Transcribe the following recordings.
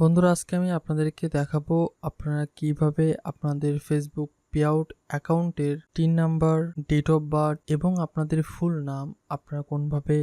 বন্ধুরা, আজকে আমি আপনাদেরকে দেখাবো আপনারা কীভাবে আপনাদের ফেসবুক পেআউট অ্যাকাউন্টের TIN number date of birth এবং আপনাদের ফুল নাম আপনারা কোনভাবে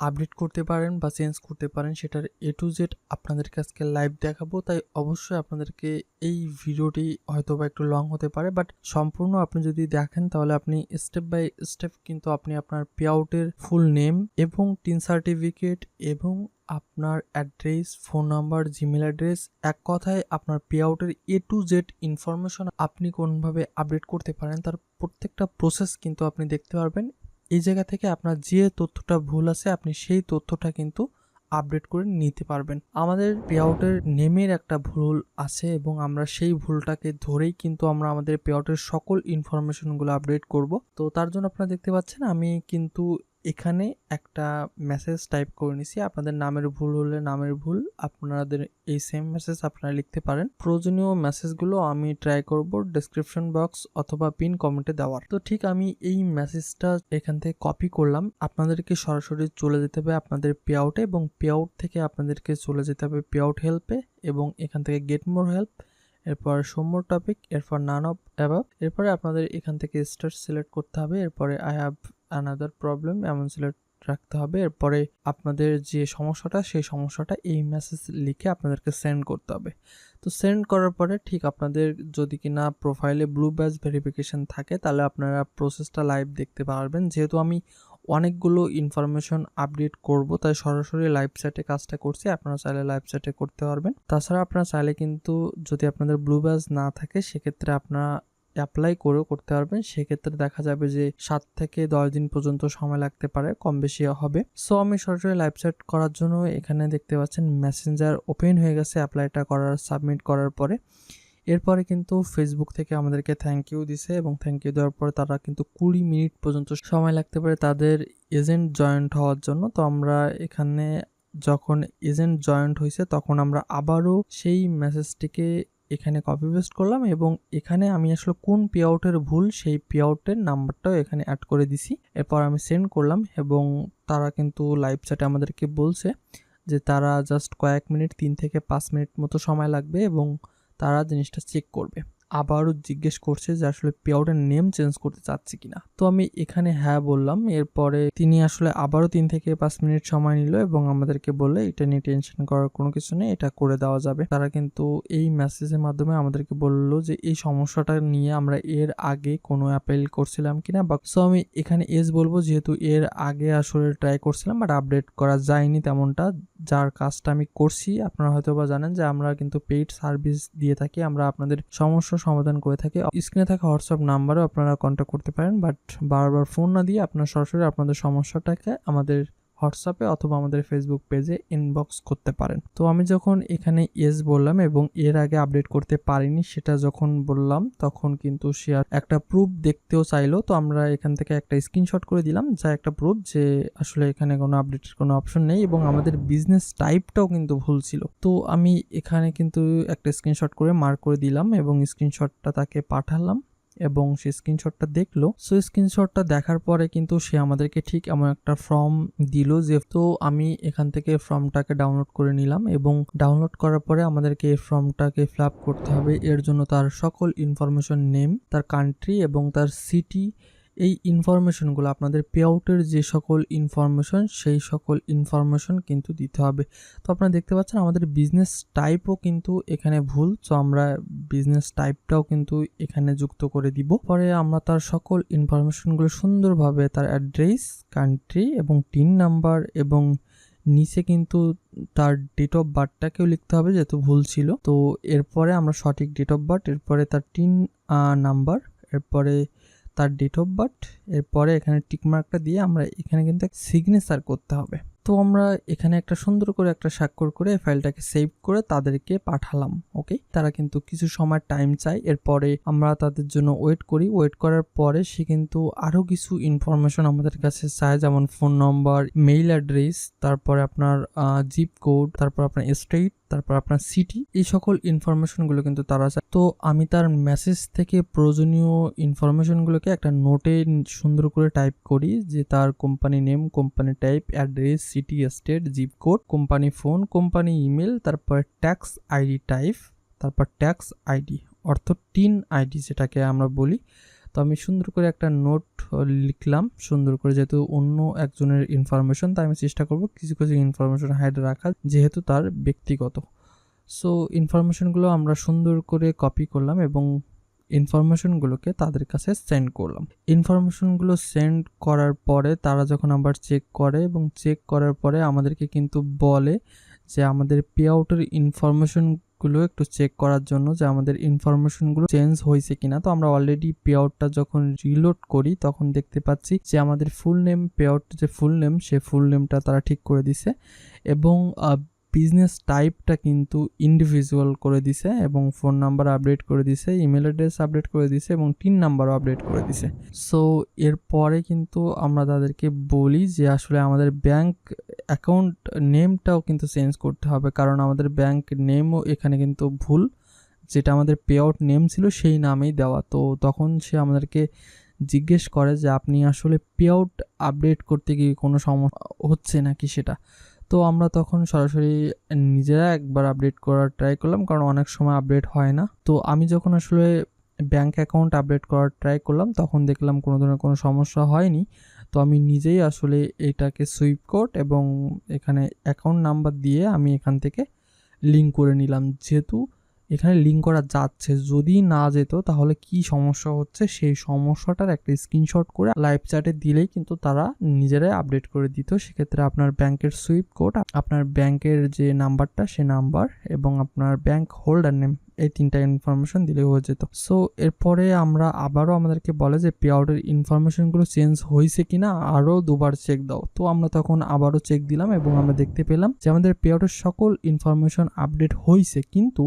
আপডেট করতে পারেন বা চেঞ্জ করতে পারেন সেটার এ টু জেড আপনাদেরকে আজকে লাইভ দেখাবো। তাই অবশ্যই আপনাদেরকে এই ভিডিওটি হয়তো বা একটু লং হতে পারে বাট সম্পূর্ণ আপনি যদি দেখেন তাহলে আপনি স্টেপ বাই স্টেপ কিন্তু আপনি আপনার পেআউটের ফুল নেম এবং টিন সার্টিফিকেট এবং আপনার address, phone number Gmail address, এক কথায় আপনার পে আউটের এ টু জেড ইনফরমেশন আপনি কোনভাবে আপডেট করতে পারেন, তার প্রত্যেকটা প্রসেস কিন্তু আপনি দেখতে পারবেন। এই জায়গা থেকে আপনার যে তথ্যটা ভুল আছে, আপনি সেই তথ্যটা কিন্তু আপডেট করে নিতে পারবেন। আমাদের পে আউটের নেমের একটা ভুল আছে এবং আমরা সেই ভুলটাকে ধরেই কিন্তু আমরা আমাদের পে আউটের সকল ইনফরমেশনগুলো আপডেট করব। তো তার জন্য আপনারা দেখতে পাচ্ছেন, আমি কিন্তু এখানে একটা মেসেজ টাইপ করে নিছি। আপনাদের নামের ভুল হলে নামের ভুল, আপনাদের এই সেম মেসেজ আপনারা লিখতে পারেন। প্রয়োজনীয় মেসেজগুলো আমি ট্রাই করব ডেসক্রিপশন বক্স অথবা পিন কমেন্টে দেওয়ার। তো ঠিক আমি এই মেসেজটা এখান থেকে কপি করলাম। আপনাদেরকে সরাসরি চলে যেতে হবে আপনাদের পে আউটে এবং পে আউট থেকে আপনাদেরকে চলে যেতে হবে পে আউট হেল্পে এবং এখান থেকে গেট মোর হেল্প এরপর সোমোর টপিক এরপর নান অফ অ্যাবাভ এরপরে আপনাদের এখান থেকে স্টার সিলেক্ট করতে হবে। এরপরে আই হ্যাভ আনাদার প্রবলেম এমন সিলেক্ট রাখতে হবে। এরপরে আপনাদের যে সমস্যাটা, সেই সমস্যাটা এই মেসেজ লিখে আপনাদেরকে সেন্ড করতে হবে। তো সেন্ড করার পরে ঠিক আপনাদের যদি কিনা প্রোফাইলে ব্লু ব্যাচ ভেরিফিকেশান থাকে, তাহলে আপনারা প্রসেসটা লাইভ দেখতে পারবেন। যেহেতু আমি অনেকগুলো ইনফরমেশন আপডেট করব, তাই সরাসরি লাইভ চ্যাটে কাজটা করছি। আপনারা চাইলে লাইভ চ্যাটে করতে পারবেন। তাছাড়া আপনারা চাইলে কিন্তু যদি আপনাদের ব্লু ব্যাচ না থাকে, সেক্ষেত্রে আপনারা অ্যাপ্লাই করেও করতে পারবেন। সেক্ষেত্রে দেখা যাবে যে সাত থেকে দশ দিন পর্যন্ত সময় লাগতে পারে, কম বেশি হবে। সো আমি সরাসরি লাইভ চ্যাট করার জন্য এখানে দেখতে পাচ্ছেন মেসেঞ্জার ওপেন হয়ে গেছে অ্যাপ্লাইটা করার সাবমিট করার পরে। এরপরে কিন্তু ফেসবুক থেকে আমাদেরকে থ্যাংক ইউ দিছে এবং থ্যাংক ইউ দেওয়ার পরে তারা কিন্তু কুড়ি মিনিট পর্যন্ত সময় লাগতে পারে তাদের এজেন্ট জয়েন্ট হওয়ার জন্য। তো আমরা এখানে যখন এজেন্ট জয়েন্ট হয়েছে তখন আমরা আবারও সেই মেসেজটিকে এখানে কপি পেস্ট করলাম এবং এখানে আমি আসলে কোন পে আউটের ভুল সেই পে আউটের নাম্বারটাও এখানে অ্যাড করে দিছি। এরপর আমি সেন্ড করলাম এবং তারা কিন্তু লাইভ চ্যাটে আমাদেরকে বলছে যে তারা জাস্ট কয়েক মিনিট, তিন থেকে পাঁচ মিনিট মতো সময় লাগবে এবং তারা জিনিসটা চেক করবে। আবারও জিজ্ঞেস করছে যে আসলে পেআউটের নেম চেঞ্জ করতে চাচ্ছি কিনা। তো আমি এখানে হ্যাঁ বললাম, এরপরে তিনি আসলে আবারও তিন থেকে পাঁচ মিনিট সময় নিল এবং আমাদেরকে বললে, এটা নিয়ে টেনশন করার কোনো কিছু নেই, এটা করে দেওয়া যাবে। তারা কিন্তু এই মেসেজের মাধ্যমে আমাদেরকে বলল যে, এই সমস্যাটা নিয়ে আমরা এর আগে কোনো অ্যাপেল করছিলাম কিনা? বা সো আমি এখানে এস বলব, যেহেতু এর আগে আসলে ট্রাই করছিলাম বাট আপডেট করা যায়নি তেমনটা। যার কাজটা আমি করছি, আপনারা হয়তো বা জানেন যে আমরা কিন্তু পেইড সার্ভিস দিয়ে থাকি, আমরা আপনাদের সমস্যা সমাধান করে থাকি। স্ক্রিনে থাকা হোয়াটসঅ্যাপ নাম্বারও আপনারা কন্ট্যাক্ট করতে পারেন বাট বারবার ফোন না দিয়ে আপনারা সরাসরি আপনাদের সমস্যাটাকে আমাদের হোয়াটসঅ্যাপে অথবা আমাদের ফেসবুক পেজে ইনবক্স করতে পারেন। তো আমি যখন এখানে ইয়েস বললাম এবং এর আগে আপডেট করতে পারিনি সেটা যখন বললাম, তখন কিন্তু সে একটা প্রুফ দেখতেও চাইলো। তো আমরা এখান থেকে একটা স্ক্রিনশট করে দিলাম, যা একটা প্রুফ যে আসলে এখানে কোনো আপডেটের কোনো অপশন নেই এবং আমাদের বিজনেস টাইপটাও কিন্তু ভুল ছিল। তো আমি এখানে কিন্তু একটা স্ক্রিনশট করে মার্ক করে দিলাম এবং স্ক্রিনশটটা তাকে পাঠালাম। এবং সে স্ক্রিনশটটা দেখল। সো স্ক্রিনশটটা দেখার পরে কিন্তু সে আমাদেরকে ঠিক এমন একটা ফর্ম দিল যে, তো, আমি এখান থেকে ফর্মটাকে ডাউনলোড করে নিলাম এবং ডাউনলোড করার পরে আমাদেরকে এই ফর্মটাকে ফিল করতে হবে। এর জন্য তার সকল ইনফরমেশন নেম তার কান্ট্রি এবং তার সিটি এই ইনফরমেশনগুলো আপনাদের পে আউটের যে সকল ইনফরমেশন সেই সকল ইনফরমেশন কিন্তু দিতে হবে। তো আপনারা দেখতে পাচ্ছেন, আমাদের বিজনেস টাইপও কিন্তু এখানে ভুল, তো আমরা বিজনেস টাইপটাও কিন্তু এখানে যুক্ত করে দিব। পরে আমরা তার সকল ইনফরমেশনগুলো সুন্দরভাবে তার অ্যাড্রেস কান্ট্রি এবং টিন নাম্বার এবং নিচে কিন্তু তার ডেট অফ বার্থটাকেও লিখতে হবে, যেহেতু ভুল ছিল। তো এরপরে আমরা সঠিক ডেট অফ বার্থ এরপরে তার টিন নাম্বার এরপরে তার ডেট অফ বার্থ এরপরে এখানে টিকমার্কটা দিয়ে আমরা এখানে কিন্তু সিগনেচার করতে হবে। তো আমরা এখানে একটা সুন্দর করে একটা স্বাক্ষর করে ফাইলটাকে সেভ করে তাদেরকে পাঠালাম ওকে তারা কিন্তু কিছু সময় টাইম চাই এরপরে আমরা তাদের জন্য ওয়েট করি। ওয়েট করার পরে সে কিন্তু আরও কিছু ইনফরমেশন আমাদের কাছে চায়, যেমন ফোন নম্বর মেইল অ্যাড্রেস তারপরে আপনার জিপ কোড তারপর আপনার স্টেট তারপর আপনার সিটি এই সকল ইনফরমেশনগুলো কিন্তু তারা চায়। তো আমি তার মেসেজ থেকে প্রয়োজনীয় ইনফরমেশনগুলোকে একটা নোটে সুন্দর করে টাইপ করি যে তার company name company type address city state zip code company phone company email তারপর ট্যাক্স আইডি টাইপ তারপর ট্যাক্স আইডি অর্থ টিন আইডি যেটাকে আমরা বলি। তো আমি সুন্দর করে একটা নোট লিখলাম। সুন্দর করে যেহেতু অন্য একজনের ইনফরমেশন তাই আমি চেষ্টা করব কিছু কিছু ইনফরমেশন হাইড রাখা যেহেতু তার ব্যক্তিগত। সো ইনফরমেশনগুলো আমরা সুন্দর করে কপি করলাম এবং ইনফরমেশনগুলোকে তাদের কাছে সেন্ড করলাম। ইনফরমেশনগুলো সেন্ড করার পরে তারা যখন আবার চেক করে এবং চেক করার পরে আমাদেরকে কিন্তু বলে যে আমাদের পে আউটের ইনফরমেশনগুলো একটু চেক করার জন্য যে আমাদের ইনফরমেশনগুলো চেঞ্জ হয়েছে কিনা। তো আমরা অলরেডি পে আউটটা যখন রিলোড করি, তখন দেখতে পাচ্ছি যে আমাদের ফুল নেম পে আউট যে ফুল নেম সে ফুল নেমটা তারা ঠিক করে দিছে এবং বিজনেস টাইপটা কিন্তু ইন্ডিভিজুয়াল করে দিছে এবং ফোন নাম্বার আপডেট করে দিছে ইমেল অ্যাড্রেস আপডেট করে দিছে এবং টিন নাম্বারও আপডেট করে দিছে। সো এরপরে কিন্তু আমরা তাদেরকে বলি যে আসলে আমাদের ব্যাংক অ্যাকাউন্ট নেমটাও কিন্তু চেঞ্জ করতে হবে, কারণ আমাদের ব্যাংক নেমও এখানে কিন্তু ভুল। যেটা আমাদের পে আউট নেম ছিল সেই নামেই দেওয়া। তো তখন সে আমাদেরকে জিজ্ঞেস করে যে, আপনি আসলে পে আউট আপডেট করতে গিয়ে কোনো সমস্যা হচ্ছে নাকি সেটা? তো আমরা তখন সরাসরি নিজেরা একবার আপডেট করার ট্রাই করলাম, কারণ অনেক সময় আপডেট হয় না। তো আমি যখন আসলে ব্যাংক অ্যাকাউন্ট আপডেট করার ট্রাই করলাম, তখন দেখলাম কোনো ধরনের কোনো সমস্যা হয়নি। তো আমি নিজেই আসলে এটাকে সুইপ কোড এবং এখানে অ্যাকাউন্ট নাম্বার দিয়ে আমি এখান থেকে লিঙ্ক করে নিলাম। যেহেতু এখানে লিঙ্ক করা যাচ্ছে। যদি না যেত, তাহলে কি সমস্যা হচ্ছে? সেই সমস্যাটার একটা স্ক্রিনশট করে লাইভ চ্যাটে দিলেই কিন্তু তারা নিজেরাই আপডেট করে দিত। সেক্ষেত্রে আপনার ব্যাংকের সুইপ কোড আপনার ব্যাংকের যে নাম্বারটা, সে নাম্বার এবং আপনার ব্যাংক হোল্ডার নেম এই তিনটা ইনফরমেশন দিলে হয়ে যেত। সো এরপরে আমরা আবারও আমাদেরকে বলে যে পে আউটের ইনফরমেশনগুলো চেঞ্জ হয়েছে কিনা, আরও দুবার চেক দাও। তো আমরা তখন আবারও চেক দিলাম এবং আমরা দেখতে পেলাম যে আমাদের পে আউটের সকল ইনফরমেশন আপডেট হয়েছে। কিন্তু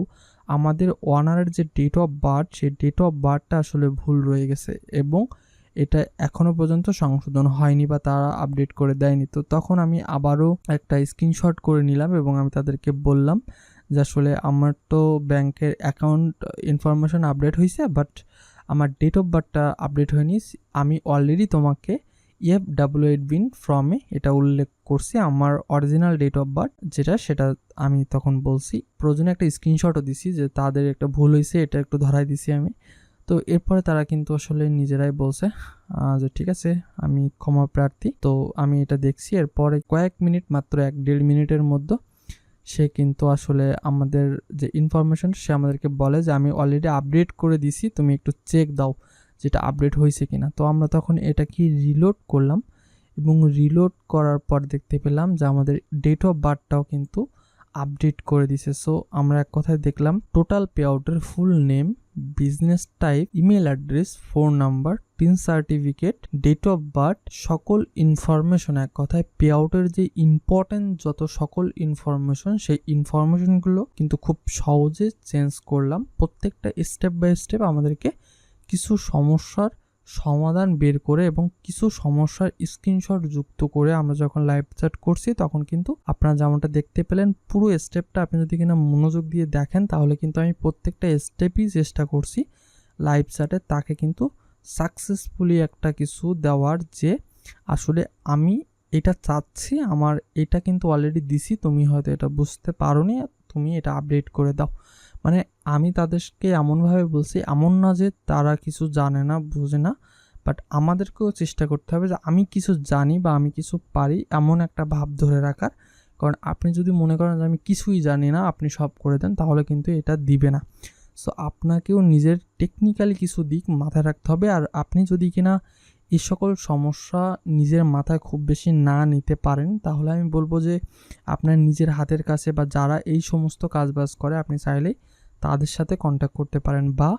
আমাদের ওয়ানারের যে ডেট অফ বার্থ সেই ডেট অফ বার্থটা আসলে ভুল রয়ে গেছে এবং এটা এখনও পর্যন্ত সংশোধন হয়নি বা তারা আপডেট করে দেয়নি। তো তখন আমি আবারও একটা স্ক্রিনশট করে নিলাম এবং আমি তাদেরকে বললাম যে আসলে আমার তো ব্যাংকের অ্যাকাউন্ট ইনফরমেশন আপডেট হয়েছে বাট আমার ডেট অফ বার্থটা আপডেট হয়নি। আমি অলরেডি তোমাকে E F W eight BEN ফ্রমে এটা উল্লেখ করছি আমার অরিজিনাল ডেট অফ বার্থ যেটা সেটা আমি তখন বলছি। প্রয়োজনে একটা স্ক্রিনশটও দিছি যে তাদের একটা ভুল হয়েছে এটা একটু ধরাই দিছি আমি। তো এরপরে তারা কিন্তু আসলে নিজেরাই বলছে যে ঠিক আছে, আমি ক্ষমা প্রার্থী। তো আমি এটা দেখছি, এরপরে কয়েক মিনিট, মাত্র এক দেড় মিনিটের মধ্যে সে কিন্তু আসলে আমাদের যে ইনফরমেশন সে আমাদেরকে বলে যে, আমি অলরেডি আপডেট করে দিছি, তুমি একটু চেক দাও। যেটা আপডেট হয়েছে কিনা। তো আমরা তখন এটা কি রিলোড করলাম এবং রিলোড করার পর দেখতে পেলাম যে আমাদের ডেট অফ বার্থটাও কিন্তু আপডেট করে দিছে। সো আমরা এক কথায় দেখলাম টোটাল পে আউটের full name business type email address phone number TIN certificate date of birth সকল ইনফরমেশন এক কথায় পে আউটের যে ইম্পর্টেন্ট যত সকল ইনফরমেশন সেই ইনফরমেশনগুলো কিন্তু খুব সহজে চেঞ্জ করলাম। প্রত্যেকটা স্টেপ বাই স্টেপ আমাদেরকে কিছু সমস্যার সমাধান বের করে এবং কিছু সমস্যার স্ক্রিনশট যুক্ত করে আমরা যখন লাইভ চ্যাট করছি, তখন কিন্তু আপনারা যেমনটা দেখতে পেলেন, পুরো স্টেপটা আপনি যদি কিনা মনোযোগ দিয়ে দেখেন, তাহলে কিন্তু আমি প্রত্যেকটা স্টেপই চেষ্টা করছি লাইভ চ্যাটে তাকে কিন্তু সাকসেসফুলি একটা কিছু দেওয়ার যে আসলে আমি এটা চাচ্ছি, আমার এটা কিন্তু অলরেডি দিছি, তুমি হয়তো এটা বুঝতে পারো তুমি এটা আপডেট করে দাও। মানে আমি তাদেরকে এমনভাবে বলছি, এমন না যে তারা কিছু জানে না, বোঝে না বাট আমাদেরকেও চেষ্টা করতে হবে যে আমি কিছু জানি বা আমি কিছু পারি এমন একটা ভাব ধরে রাখার। কারণ আপনি যদি মনে করেন যে আমি কিছুই জানি না, আপনি সব করে দেন, তাহলে কিন্তু এটা দিবে না। সো আপনাকেও নিজের টেকনিক্যালি কিছু দিক মাথায় রাখতে হবে, আর আপনি যদি কিনা এই সকল সমস্যা নিজের মাথায় খুব বেশি না নিতে পারেন, তাহলে আমি বলব যে আপনার নিজের হাতের কাছে বা যারা এই সমস্ত কাজবাজ করে, আপনি চাইলেই তাদের সাথে কন্ট্যাক্ট করতে পারেন বা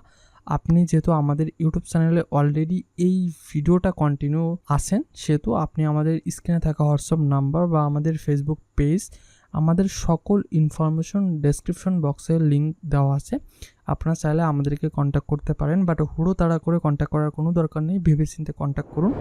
আপনি যেহেতু আমাদের ইউটিউব চ্যানেলে অলরেডি এই ভিডিওটা কন্টিনিউ আসেন সেহেতু আপনি আমাদের স্ক্রিনে থাকা হোয়াটসঅ্যাপ নাম্বার বা আমাদের ফেসবুক পেজ আমাদের সকল ইনফরমেশন ডেসক্রিপশন বক্সে লিঙ্ক দেওয়া আছে। আপনারা চাইলে আমাদেরকে কন্ট্যাক্ট করতে পারেন বাট হুড়ো তাড়া করে কন্ট্যাক্ট করার কোনো দরকার নেই। ভেবে চিন্তে কন্ট্যাক্ট করুন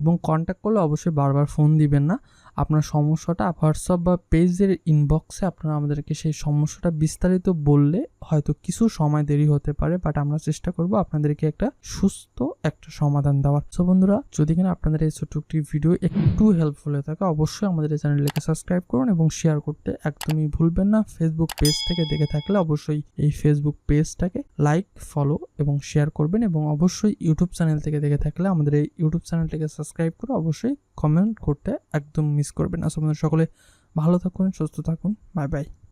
এবং কন্ট্যাক্ট করলে অবশ্যই বারবার ফোন দিবেন না। আপনার সমস্যাটা হোয়াটসঅ্যাপ বা পেজের ইনবক্সে আপনারা আমাদেরকে সেই সমস্যাটা বিস্তারিত বললে হয়তো কিছু সময় দেরি হতে পারে বাট আমরা চেষ্টা করব আপনাদেরকে একটা সুস্থ একটা সমাধান দেওয়ার। সো বন্ধুরা, যদি কিনা আপনাদের এই ছোট্ট একটি ভিডিও একটু হেল্পফুল হয়ে থাকে, অবশ্যই আমাদের এই চ্যানেলটিকে সাবস্ক্রাইব করুন এবং শেয়ার করতে একদমই ভুলবেন না। ফেসবুক পেজ থেকে দেখে থাকলে অবশ্যই এই ফেসবুক পেজটাকে লাইক ফলো এবং শেয়ার করবেন এবং অবশ্যই ইউটিউব চ্যানেল থেকে দেখে থাকলে আমাদের এই ইউটিউব চ্যানেলটিকে সাবস্ক্রাইব করে অবশ্যই কমেন্ট করতে একদম মিস করবেন না। বন্ধুরা সকলে ভালো থাকুন সুস্থ থাকুন। Bye bye